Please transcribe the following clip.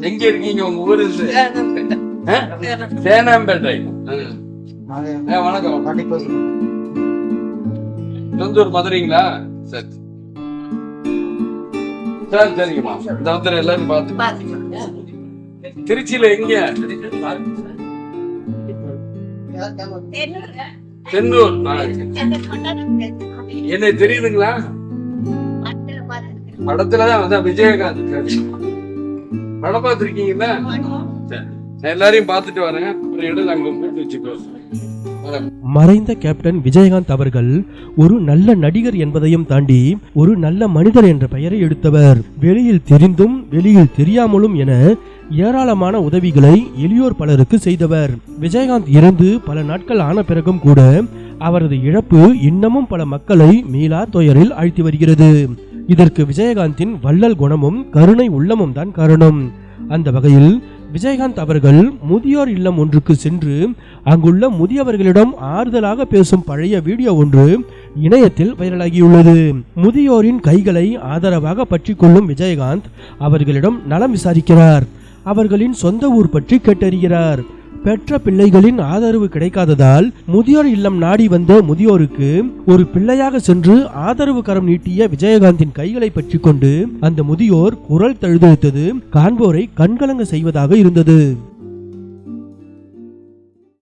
எங்க இருக்கீங்க உங்க ஊரு? சேனாம்பேட்டை. வணக்கம். சொந்தூர் மதுரைங்களா? சரி. சரி சரிங்கம்மா. இந்த வந்து எல்லாரும் பார்த்து திருச்சியில எங்க? ஆ, என்ன தெரியுதுங்களா? படத்துலதான் வந்து விஜயகாந்த். படம் பார்த்திருக்கீங்களா? எல்லாரையும் பார்த்துட்டு வரேன். ஒரு இடம் அங்க போட்டு வச்சுக்கோ. மறைந்த கேப்டன் விஜயகாந்த் அவர்கள் ஒரு நல்ல நடிகர் என்பதையும் தாண்டி ஒரு நல்ல மனிதர் என்ற பெயரை எடுத்தவர். வெளியில் தெரிந்தும் வெளியில் தெரியாமலும் என ஏராளமான உதவிகளை எளியோர் பலருக்கு செய்தவர். விஜயகாந்த் இறந்து பல நாட்கள் ஆன பிறகும் கூட அவரது இழப்பு இன்னமும் பல மக்களை மீளா துயரில் ஆழ்த்தி வருகிறது. இதற்கு விஜயகாந்தின் வள்ளல் குணமும் கருணை உள்ளமும் தான் காரணம். அந்த வகையில் விஜயகாந்த் அவர்கள் முதியோர் இல்லம் ஒன்றுக்கு சென்று அங்குள்ள முதியவர்களிடம் ஆறுதலாக பேசும் பழைய வீடியோ ஒன்று இணையத்தில் வைரலாகியுள்ளது. முதியோரின் கைகளை ஆதரவாக பற்றி கொள்ளும் விஜயகாந்த் அவர்களிடம் நலம் விசாரிக்கிறார். அவர்களின் சொந்த ஊர் பற்றி கேட்டறிகிறார். பெற்ற பிள்ளைகளின் ஆதரவு கிடைக்காததால் முதியோர் இல்லம் நாடி வந்த முதியோருக்கு ஒரு பிள்ளையாக சென்று ஆதரவு கரம் நீட்டிய விஜயகாந்தின் கைகளை பற்றி கொண்டு அந்த முதியோர் குரல் தழுதழுத்தது காண்போரை கண்கலங்க செய்வதாக இருந்தது.